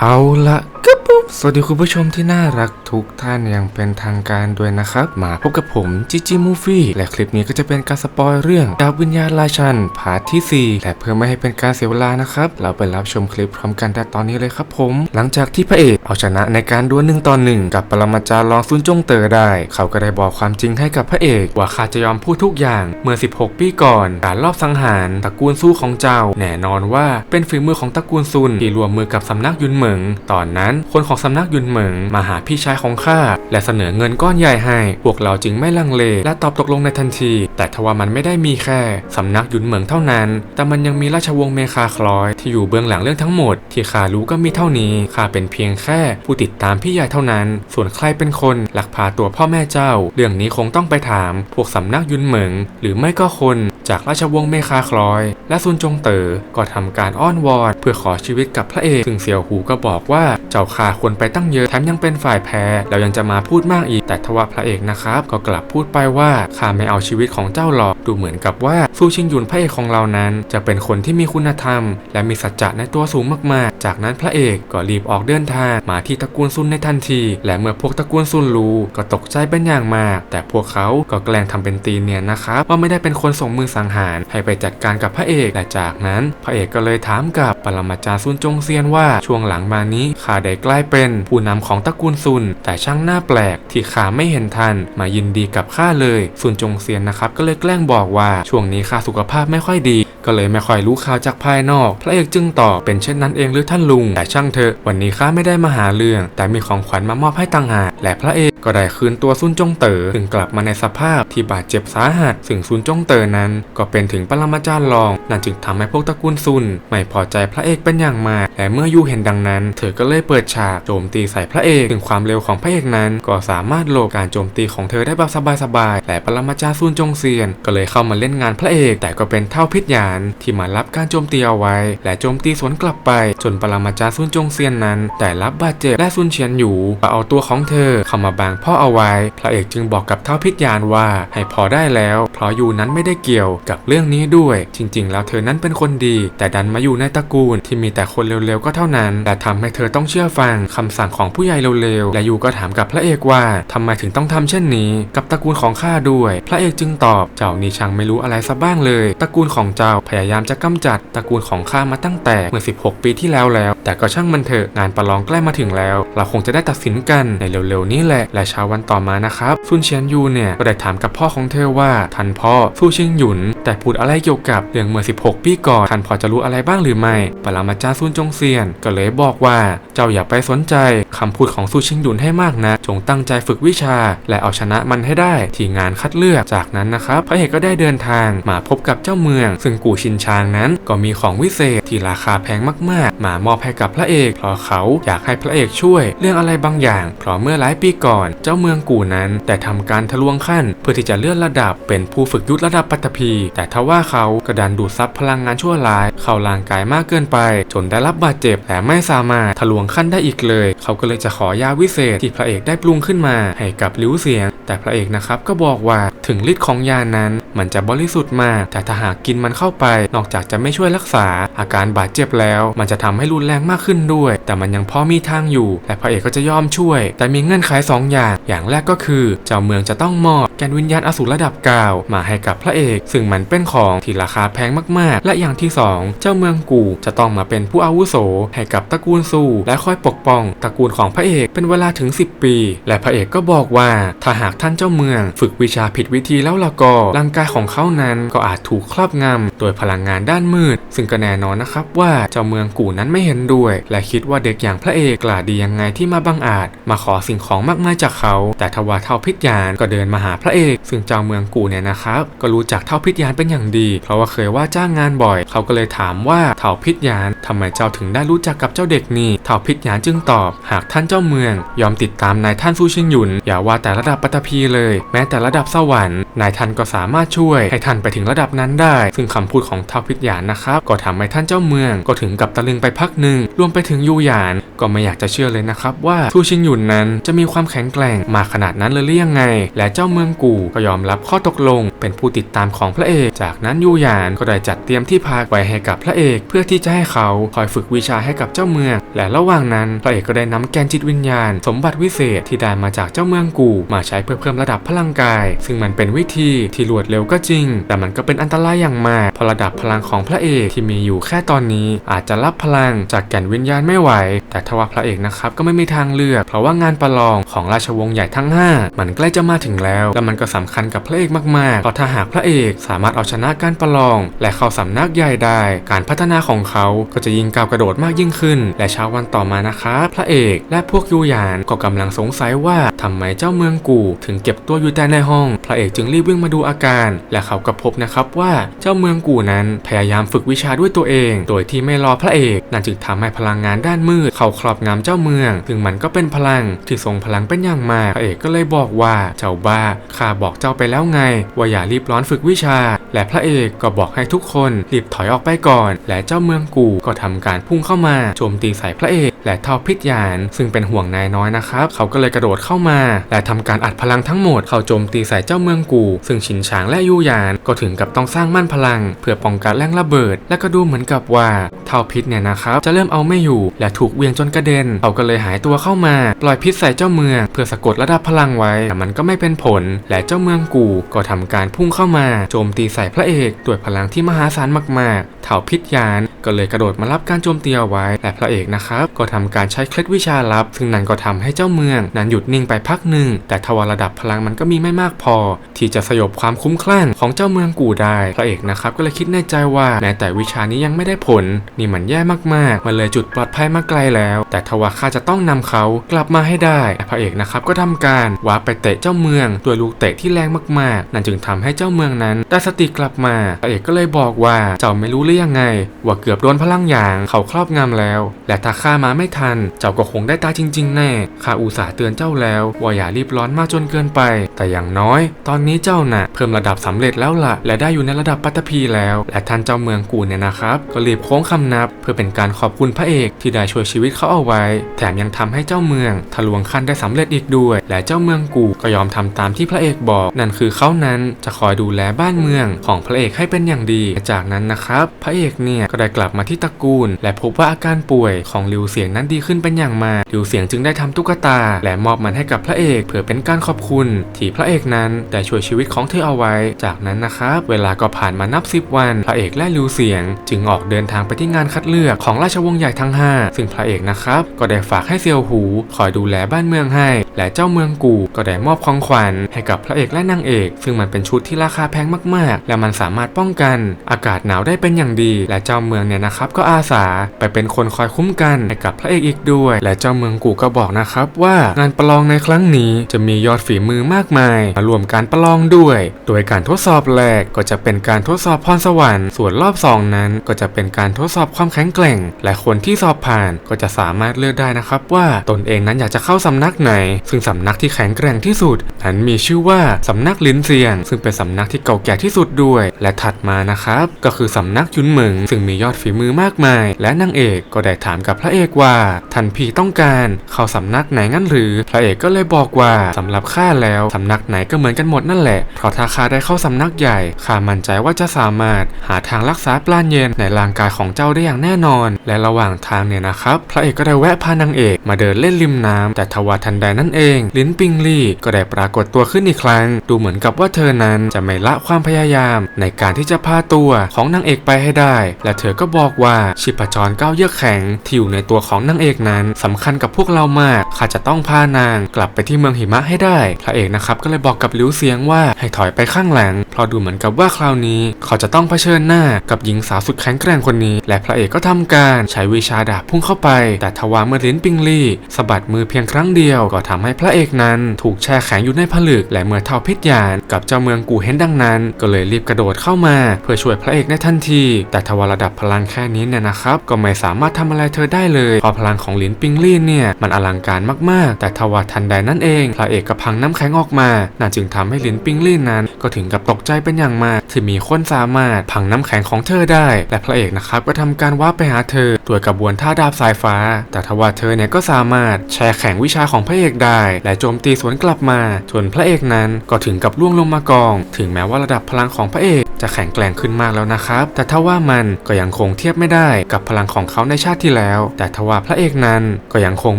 เอาละ ครับผมสวัสดีคุณผู้ชมที่น่ารักทุกท่านอย่างเป็นทางการด้วยนะครับ มาพบกับผมจิจิมูฟี่และคลิปนี้ก็จะเป็นการสปอยเรื่องดาววิญญาณราชันพาร์ทที่ 4 และเพื่อไม่ให้เป็นการเสียเวลานะครับ เราไปรับชมคลิปพร้อมกันแต่ตอนนี้เลยครับผม หลังจากที่พระเอกเอาชนะในการดวลหนึ่งต่อหนึ่งกับปรมาจารย์รองซุนจงเตอได้ เขาก็ได้บอกความจริงให้กับพระเอกว่าข้าจะยอมพูดทุกอย่างเมื่อ 16 ปีก่อนการลอบสังหารตระกูลสู้ของเจ้า แน่นอนว่าเป็นฝีมือของตระกูลซุนที่รวมมือกับสำนักยุนเหมิงตอนนั้นคนของสำนักยุนเหมิงมาหาพี่ชายของข้าและเสนอเงินก้อนใหญ่ให้ พวกเราจึงไม่ลังเลและตอบตกลงในทันที แต่ทว่ามันไม่ได้มีแค่สำนักยุนเหมิงเท่านั้น แต่มันยังมีราชวงศ์เมคาคลอยที่อยู่เบื้องหลังเรื่องทั้งหมด ที่ข้ารู้ก็มีเท่านี้ข้าเป็นเพียงแค่ผู้ติดตามพี่ใหญ่เท่านั้น ส่วนใครเป็นคนลักพาตัวพ่อแม่เจ้า เรื่องนี้คงต้องไปถาม พวกสำนักยุนเหมิง หรือไม่ก็คนจากราชวงศ์เมคาคลอย และซุนจงเตอ๋อก็ทำการอ้อนวอนเพื่อขอชีวิตกับพระเอกซึ่งเสี่ยวหูก็บอกว่าเจ้าข่าคนไปตั้งเยอะแถมยังเป็นฝ่ายแพ้แล้วยังจะมาพูดมากอีก แต่ทว่าพระเอกนะครับ ก็กลับพูดไปว่าข้าไม่เอาชีวิตของเจ้าหรอกดูเหมือนกับว่าซูชิงยุนพระเอกของเรานั้น จะเป็นคนที่มีคุณธรรม และมีสัจจะในตัวสูงมากๆ จากนั้นพระเอกก็รีบออกเดินทางมาที่ตระกูลซุนในทันที และเมื่อพวกตระกูลซุนรู้ก็ตกใจเป็นอย่างมาก แต่พวกเขาก็แกล้งทำเป็นตีเนียนนะครับว่าไม่ได้เป็นคนส่งมือสังหารให้ไปจัดการกับพระเอกและจากนั้น พระเอกก็เลยถามกับปรมาจารย์ซุนจงเซียนว่าช่วงหลังมานี้ข้าได้กลายเป็นผู้นำของตระกูลซุน แต่ช่างหน้าแปลกที่ข้าไม่เห็นทัน มายินดีกับข้าเลยซุนจงเซียนนะครับก็เลยแกล้งบอกว่าช่วงนี้ข้าสุขภาพไม่ค่อยดี ก็เลยไม่ค่อยรู้ข่าวจากภายนอก พระเอกจึงตอบเป็นเช่นนั้นเองหรือท่านลุง แต่ช่างเถอะวันนี้ข้าไม่ได้มาหาเรื่อง แต่มีของขวัญมามอบให้ต่างหากและพระเอกก็ได้คืนตัวซุนจงเต๋อถึงกลับมาในสภาพที่บาดเจ็บสาหัสซึ่งซุนจงเต๋อนั้น ก็เป็นถึงปรมาจารย์รอง นั่นจึงทำให้พวกตระกูลซุน ไม่พอใจพระเอกเป็นอย่างมากและเมื่อยูเห็นดังนั้น เธอก็เลยเปิดฉากโจมตีใส่พระเอกถึงความเร็วของพระเอกนั้น ก็สามารถหลบการโจมตีของเธอได้แบบสบายๆและปรมาจารย์ซุนจงเซียน ก็เลยเข้ามาเล่นงานพระเอก แต่ก็เป็นเท่าพิษยานที่มารับการโจมตีเอาไว้ และโจมตีสวนกลับไป จนปรมาจารย์ซุนจงเซียนนั้น แต่รับบาดเจ็บและซุนเฉียนอยู่ก็เอาตัวของเธอเข้ามาบังพ่อเอาไว้ พระเอกจึงบอกกับเท่าพิษยานว่าให้พอได้แล้ว เพราะอยู่นั้นไม่ได้เกี่ยวกับเรื่องนี้ด้วย จริง ๆ แล้วเธอนั้นเป็นคนดี แต่ดันมาอยู่ในตระกูลที่มีแต่คนเร็วๆก็เท่านั้นและทำให้เธอต้องเชื่อฟังคำสั่งของผู้ใหญ่เร็วๆและอยู่ก็ถามกับพระเอกว่าทำไมถึงต้องทำเช่นนี้ กับตระกูลของข้าด้วย พระเอกจึงตอบ เจ้านี่ช่างไม่รู้อะไรซะบ้างเลย ตระกูลของเจ้าพยายามจะกำจัดตระกูลของข้ามาตั้งแต่เมื่อ 16 ปีที่แล้วแล้ว แต่ก็ช่างมันเถอะงานประลองใกล้มาถึงแล้ว เราคงจะได้ตัดสินกันในเร็วๆนี้แหละ และเช้าวันต่อมานะครับซุนเฉียนยูเนี่ยก็ได้ถามกับพ่อของเธอว่าท่านพ่อสู้ชิงหยุน แต่พูดอะไรเกี่ยวกับเรื่องเมื่อ 16 ปีก่อนท่านพอจะรู้อะไรบ้างหรือไม่ปรมาจารย์ซุนจงเซียน ก็เลยบอกว่าเจ้าอย่าไปสนใจคำพูดของซูชิงหยุนให้มากนะ จงตั้งใจฝึกวิชา และเอาชนะมันให้ได้ที่งานคัดเลือกจากนั้นนะครับพระเอกก็ได้เดินทางมาพบกับเจ้าเมืองซึ่งกูชินชางนั้นก็มีของวิเศษที่ราคาแพงมากๆ มามอบให้กับพระเอกเพราะเขาอยากให้พระเอกช่วย เรื่องอะไรบางอย่าง เพราะเมื่อหลายปีก่อน เจ้าเมืองกู่นั้นได้ทำการทะลวงขั้น เพื่อที่จะเลื่อนระดับเป็นผู้ฝึกยุทธระดับปัตภีแต่ทว่าเขาก็ดันดูดซับพลังงานชั่วร้าย เข้าร่างกายมากเกินไป จนได้รับบาดเจ็บและไม่สามารถทะลวงขั้นได้อีกเลย เขาก็เลยจะขอยาวิเศษที่พระเอกได้ปรุงขึ้นมาให้กับลิ้วเสียง แต่พระเอกนะครับก็บอกว่าถึงฤทธิ์ของยานั้น มันจะบริสุทธิ์มากแต่ถ้าหากกินมันเข้าไปนอกจากจะไม่ช่วยรักษา อาการบาดเจ็บแล้ว มันจะทำให้รุนแรงมากขึ้นด้วย แต่มันยังพอมีทางอยู่ และพระเอกก็จะยอมช่วย แต่มีเงื่อนไขสองอย่าง อย่างแรกก็คือ เจ้าเมืองจะต้องมอบแกนวิญญาณอสูรระดับกาว มาให้กับพระเอก ซึ่งมันเป็นของที่ราคาแพงมากๆ และอย่างที่สองเจ้าเมืองกูจะต้องมาเป็นผู้อาวุโส ให้กับตระกูลซูและคอยปกป้องตระกูลของพระเอกเป็นเวลาถึง 10 ปี และพระเอกก็บอกว่า ถ้าหากท่านเจ้าเมือง ฝึกวิชาผิดวิธีแล้วละก็ร่างกายของเขานั้นก็อาจถูกครอบงำโดยพลังงานด้านมืด ซึ่งก็แน่นอนนะครับว่าเจ้าเมืองกูนั้นไม่เห็นด้วย และคิดว่าเด็กอย่างพระเอกกล้าดียังไงที่มาบังอาจ มาขอสิ่งของมากมายจากเขา แต่ทว่าเท่าพิษยานก็เดินมาหาพระเอก ซึ่งเจ้าเมืองกูเนี่ยนะครับก็รู้จักเท่าพิษยานเป็นอย่างดี เพราะว่าเคยว่าจ้างงานบ่อย เขาก็เลยถามว่าเท่าพิษยานทำไมเจ้าถึงได้รู้จักกับเจ้าเด็กนี่เท่าพิษยานจึงตอบ หากท่านเจ้าเมือง ยอมติดตามนายท่านซูชิงหยุน อย่าว่าแต่ระดับปัตภีเลย แม้แต่ระดับสวรรค์นายท่านก็สามารถช่วยให้ท่านไปถึงระดับนั้นได้ ซึ่งคำพูดของท้าวพิทยานนะครับ ก็ทำให้ท่านเจ้าเมือง ก็ถึงกับตะลึงไปพักหนึ่งรวมไปถึงยูหยาน ก็ไม่อยากจะเชื่อเลยนะครับว่าทูชิงหยุนนั้นจะมีความแข็งแกร่งมาขนาดนั้นเลยหรือยังไง และเจ้าเมืองกูก็ยอมรับข้อตกลง เป็นผู้ติดตามของพระเอก จากนั้นยูหยานก็ได้จัดเตรียมที่พักไว้ให้กับพระเอก เพื่อที่จะให้เขาคอยฝึกวิชาให้กับเจ้าเมือง และระหว่างนั้นพระเอกก็ได้นำแกนจิตวิญญาณ สมบัติวิเศษที่ได้มาจากเจ้าเมืองกูมาใช้เพื่อเพิ่มระดับพลังกาย ซึ่งมันเป็นวิธีที่รวดเร็วก็จริง แต่มันก็เป็นอันตรายอย่างมากเพราะระดับพลังของพระเอกที่มีอยู่แค่ตอนนี้ อาจจะรับพลังจากแก่นวิญญาณไม่ไหว แต่ทว่าพระเอกนะครับก็ไม่มีทางเลือก เพราะว่างานประลองของราชวงศ์ใหญ่ทั้ง 5 มันใกล้จะมาถึงแล้ว และมันก็สำคัญกับพระเอกมากๆเพราะถ้าหากพระเอกสามารถเอาชนะการประลอง และเข้าสำนักใหญ่ได้ การพัฒนาของเขาก็จะยิ่งก้าวกระโดดมากยิ่งขึ้น และเช้าวันต่อมานะครับพระเอกและพวกยูหยานก็กำลังสงสัยว่าทำไมเจ้าเมืองกูถึงเก็บตัวอยู่แต่ในห้อง พระเอกจึงรีบวิ่งมาดูอาการ และเขาก็พบนะครับว่าเจ้าเมืองกูนั้นพยายามฝึกวิชาด้วยตัวเอง โดยที่ไม่รอพระเอกนั่นจึงทำให้พลังงานด้านมืดเข้าครอบงำเจ้าเมือง ซึ่งมันก็เป็นพลังที่ทรงพลังเป็นอย่างมากพระเอกก็เลยบอกว่าเจ้าบ้าข้าบอกเจ้าไปแล้วไง ว่าอย่ารีบร้อนฝึกวิชา และพระเอกก็บอกให้ทุกคนรีบถอยออกไปก่อน และเจ้าเมืองกูก็ทำการพุ่งเข้ามาโจมตีใส่พระเอก และเท่าพิษยาน ซึ่งเป็นห่วงนายน้อยนะครับ เขาก็เลยกระโดดเข้ามา และทำการอัดพลังทั้งหมดเข้าโจมตีใส่เจ้าเมืองกู ซึ่งชินฉางและยูยานก็ถึงกับต้องสร้างมั่นพลัง เพื่อป้องกันแรงระเบิด และก็ดูเหมือนกับว่าเท่าพิษเนี่ยนะครับจะเริ่มเอาไม่อยู่ และถูกเวียงจนกระเด็น เขาก็เลยหายตัวเข้ามาปล่อยพิษใส่เจ้าเมือง เพื่อสะกดระดับพลังไว้ แต่มันก็ไม่เป็นผล และเจ้าเมืองกูก็ทำการพุ่งเข้ามา โจมตีใส่พระเอกด้วยพลังที่มหาศาลมากๆเท่าพิษยาน ก็เลยกระโดดมารับการโจมตีเอาไว้และพระเอกนะครับก็ทำการใช้เคล็ดวิชาลับ ซึ่งนั่นก็ทำให้เจ้าเมือง นั้นหยุดนิ่งไปพักหนึ่ง แต่ทว่าระดับพลังมันก็มีไม่มากพอ ที่จะสยบความคุ้มคลั่งของเจ้าเมืองกูได้ พระเอกนะครับก็เลยคิดในใจว่าแม้แต่วิชานี้ยังไม่ได้ผล นี่มันแย่มากๆ มันเลยจุดปลอดภัยมาไกลแล้ว แต่ทว่าข้าจะต้องนำเขากลับมาให้ได้ พระเอกนะครับก็ทำการวาร์ปไปเตะเจ้าเมืองด้วยลูกเตะที่แรงมากๆ นั่นจึงทำให้เจ้าเมืองนั้นได้สติกลับมา พระเอกก็เลยบอกว่าเจ้าไม่รู้หรือยังไง ว่าเกือบโดนพลังหยางเขาครอบงำแล้ว และถ้าข้ามาไม่ทัน เจ้าก็คงได้ตายจริง ๆ แน่ข้าอุตส่าห์เตือนเจ้าแล้ว ว่าอย่ารีบร้อนมากจนเกินไป แต่อย่างน้อย ตอนนี้เจ้าน่ะเพิ่มระดับสำเร็จแล้วล่ะ และได้อยู่ในระดับปัตตภีแล้ว และท่านเจ้าเมืองกูเนี่ยนะครับ ก็รีบโค้งคำนับ เพื่อเป็นการขอบคุณพระเอกที่ได้ช่วยชีวิตเขาเอาไว้ แถมยังทำให้เจ้าเมืองทะลวงขั้นได้สำเร็จอีกด้วย และเจ้าเมืองกูก็ยอมทำตามที่พระเอกบอก นั่นคือเขานั้นจะคอยดูแลบ้านเมืองของพระเอกให้เป็นอย่างดี จากนั้นนะครับ พระเอกเนี่ยก็ได้กลับมาที่ตระกูล และพบว่าอาการป่วยของลิวเสียงนั้นดีขึ้นเป็นอย่างมากลิวเสียงจึงได้ทำตุ๊กตา และมอบมันให้กับพระเอก เพื่อเป็นการขอบคุณที่พระเอกนั้นได้ช่วยชีวิตของเธอเอาไว้ จากนั้นนะครับเวลาก็ผ่านมานับสิบวัน พระเอกและลิวเสียง จึงออกเดินทางไปที่งานคัดเลือกของราชวงศ์ใหญ่ทั้ง 5 ซึ่งพระเอกนะครับก็ได้ฝากให้เซียวหู คอยดูแลบ้านเมืองให้ และเจ้าเมืองกูก็ได้มอบของขวัญให้กับพระเอกและนางเอก ซึ่งมันเป็นชุดที่ราคาแพงมากๆ และมันสามารถป้องกัน อากาศหนาวได้เป็นอย่างดี และเจ้าเมืองเนี่ยนะครับก็อาสาไปเป็นคนคอยคุ้มกันให้กับพระเอกอีกด้วย และเจ้าเมืองกูก็บอกนะครับว่างานประลองในครั้งนี้จะมียอดฝีมือมากมาย มารวมการประลองด้วย โดยการทดสอบแรกก็จะเป็นการทดสอบพรสวรรค์ ส่วนรอบสองนั้นก็จะเป็นการทดสอบความแข็งแกร่ง และคนที่สอบผ่านก็จะสามารถเลือกได้นะครับว่าตนเองนั้นอยากจะเข้าสำนักไหนซึ่งสำนักที่แข็งแกร่งที่สุดนั้นมีชื่อว่าสำนักลินเซียง ซึ่งเป็นสำนักที่เก่าแก่ที่สุดด้วย และถัดมานะครับ ก็คือสำนักยุนเหมิงซึ่งมียอดฝีมือมากมาย และนางเอกก็ได้ถามกับพระเอกว่าท่านพี่ต้องการเข้าสำนักไหนงั้นหรือ พระเอกก็เลยบอกว่าสำหรับข้าแล้วสำนักไหนก็เหมือนกันหมดนั่นแหละเพราะถ้าข้าได้เข้าสำนักใหญ่ข้ามั่นใจว่าจะสามารถหาทางรักษาปราณเย็นในร่างกายของเจ้าได้อย่างแน่นอน และระหว่างทางเนี่ยนะครับ พระเอกก็ได้แวะพานางเอกมาเดินเล่นริมน้ำแต่ทว่าทันใดนั่นเองลิ้นปิงลี่ก็ได้ปรากฏตัวขึ้นอีกครั้ง ดูเหมือนกับว่าเธอนั้นจะไม่ละความพยายาม ในการที่จะพาตัวของนางเอกไปให้ได้ และเธอก็บอกว่าชิปจรก้าวเยือกแข็งที่อยู่ในตัวของนางเอกนั้นสำคัญกับพวกเรามากข้าจะต้องพานางกลับไปที่เมืองหิมะให้ได้พระเอกนะครับก็เลยบอกกับลิวเสียงว่าให้ถอยไปข้างหลังเพราะดูเหมือนกับว่าคราวนี้ เขาจะต้องเผชิญหน้ากับหญิงสาวสุดแข็งแกร่งคนนี้ และพระเอกก็ทำการใช้วิชาดาบพุ่งเข้าไป แต่ทว่าเมื่อลิ้นปิงลี่สะบัดมือเพียงครั้งเดียวก็ทำให้ำให้พระเอกนั้นถูกแช่แข็งอยู่ในผลึก และเมื่อเท่าพิษยานกับเจ้าเมืองกูเห็นดังนั้น ก็เลยรีบกระโดดเข้ามา เพื่อช่วยพระเอกในทันที แต่ทว่าระดับพลังแค่นี้เนี่ยนะครับ ก็ไม่สามารถทำอะไรเธอได้เลยเพราะพลังของหลินปิงลี่เนี่ยมันอลังการมากๆ แต่ทว่าทันใดนั่นเอง พระเอกก็พังน้ำแข็งออกมานั่นจึงทำให้หลินปิงลี่นั้น ก็ถึงกับตกใจเป็นอย่างมากที่มีคนสามารถพังน้ำแข็งของเธอได้และพระเอกนะครับก็ทำการว่าไปหาเธอด้วยกระบวนท่าดาบสายฟ้า แต่ทว่าเธอเนี่ยก็สามารถแชร์แข่งวิชาของพระเอกได้และโจมตีสวนกลับมาจนพระเอกนั้นก็ถึงกับล่วงลงมากอง ถึงแม้ว่าระดับพลังของพระเอกจะแข็งแกร่งขึ้นมากแล้วนะครับ แต่ถ้าว่ามันก็ยังคงเทียบไม่ได้กับพลังของเขาในชาติที่แล้ว แต่ทว่าพระเอกนั้นก็ยังคง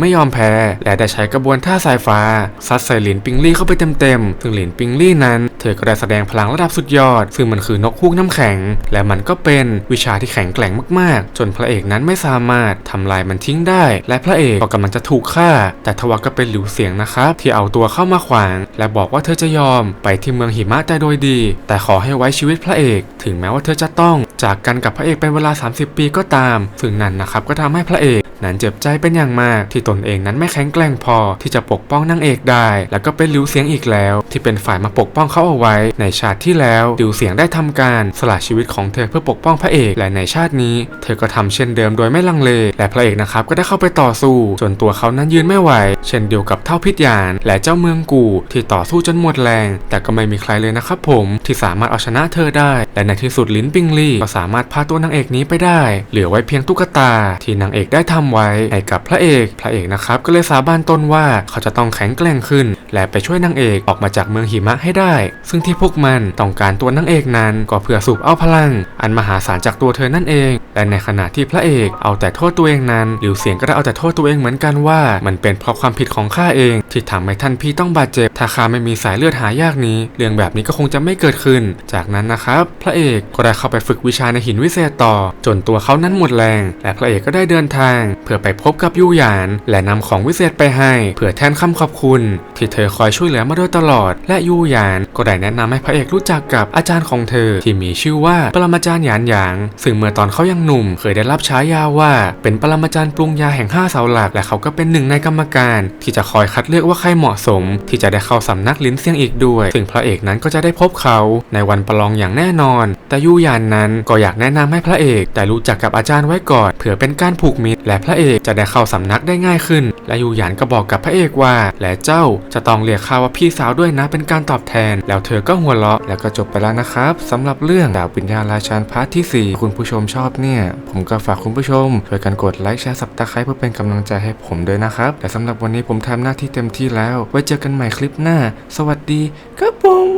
ไม่ยอมแพ้ และได้ใช้กระบวนท่าสายฟ้าซัดใส่หลินปิงลี่เข้าไปเต็มๆถึงหลินปิงลี่นั้น เธอก็ได้แสดงพลังระดับสุดยอด ซึ่งมันคือนกฮูกน้ำแข็ง และมันก็เป็นวิชาที่แข็งแกร่งมากๆ จนพระเอกนั้นไม่สามารถทำลายมันทิ้งได้ และพระเอกก็กำลังจะถูกฆ่า แต่ทว่าก็เป็นหลิวเสียงนะครับที่เอาตัวเข้ามาขวาง และบอกว่าเธอจะยอมไปที่เมืองหิมะแต่โดยดี แต่ขอให้ไว้ชีวิตพระเอก ถึงแม้ว่าเธอจะต้องจากกันกับพระเอกเป็นเวลา 30 ปีก็ตาม ซึ่งนั่นนะครับก็ทำให้พระเอก นั้นเจ็บใจเป็นอย่างมากที่ตนเองนั้นไม่แข็งแกร่งพอที่จะปกป้องนางเอกได้ แล้วก็เป็นลิวเสียงอีกแล้ว ที่เป็นฝ่ายมาปกป้องเขาเอาไว้ ในชาติที่แล้วลิวเสียงได้ทำการสละชีวิตของเธอเพื่อปกป้องพระเอกและในชาตินี้ เธอก็ทำเช่นเดิมโดยไม่ลังเล และพระเอกนะครับก็ได้เข้าไปต่อสู้ จนตัวเขานั้นยืนไม่ไหว เช่นเดียวกับเท่าพิทยาน และเจ้าเมืองกูที่ต่อสู้จนหมดแรง แต่ก็ไม่มีใครเลยนะครับผมที่สามารถเอาชนะเธอได้ และในที่สุดลินปิงลี่ก็สามารถพาตัวนางเอกนี้ไปได้ เหลือไว้เพียงตุ๊กตาที่นางเอกได้ทำไว้ให้กับพระเอก พระเอกนะครับก็เลยสาบานตนว่าเขาจะต้องแข็งแกร่งขึ้น และไปช่วยนางเอกออกมาจากเมืองหิมะให้ได้ ซึ่งที่พวกมันต้องการตัวนางเอกนั้นก็เพื่อสูบเอาพลัง อันมหาศาลจากตัวเธอนั่นเอง และในขณะที่พระเอกเอาแต่โทษตัวเองนั้นหลิวเสียงก็ได้เอาแต่โทษตัวเองเหมือนกันว่า มันเป็นเพราะความผิดของข้าเอง ที่ทำให้ท่านพี่ต้องบาดเจ็บ ถ้าข้าไม่มีสายเลือดหายากนี้ เรื่องแบบนี้ก็คงจะไม่เกิดขึ้น จากนั้นนะครับพระเอกก็ได้เข้าไปฝึกวิชาในหินวิเศษต่อ จนตัวเขานั้นหมดแรง และพระเอกก็ได้เดินทางเพื่อไปพบกับยู่หยาน และนำของวิเศษไปให้ เพื่อแทนคำขอบคุณ ที่เธอคอยช่วยเหลือมาโดยตลอด และยู่หยานก็ได้แนะนำให้พระเอกรู้จักกับอาจารย์ของเธอ ที่มีชื่อว่าปรมาจารย์หยานหยาง ซึ่งเมื่อตอนเขายังหนุ่ม เคยได้รับฉายาว่า เป็นปรมาจารย์ปรุงยาแห่งห้าเสาหลัก และเขาก็เป็นหนึ่งในกรรมการ ที่จะคอยคัดเลือกว่าใครเหมาะสม ที่จะได้เข้าสำนักลิ้นเสียงอีกด้วย ซึ่งพระเอกนั้นก็จะได้พบเขาในวันประลองอย่างแน่นอน แต่ยู่หยานนั้นก็อยากแนะนำให้พระเอกได้รู้จักกับอาจารย์ไว้ก่อน เผื่อเป็นการผูกมิตรและพระระเอกจะได้เข้าสำนักได้ง่ายขึ้น และยู่หยานก็บอกกับพระเอกว่า และเจ้าจะต้องเรียกข้าว่าพี่สาวด้วยนะเป็นการตอบแทน แล้วเธอก็หัวเราะแล้วก็จบไปแล้วนะครับสำหรับเรื่องดาววิญญาราชันพาร์ทที่ 4 คุณผู้ชมชอบเนี่ย ผมก็ฝากคุณผู้ชมช่วยกันกดไลค์แชร์สับตะไคร้เพื่อเป็นกำลังใจให้ผมด้วยนะครับแต่สำหรับวันนี้ผมทำหน้าที่เต็มที่แล้ว ไว้เจอกันใหม่คลิปหน้า สวัสดีครับผม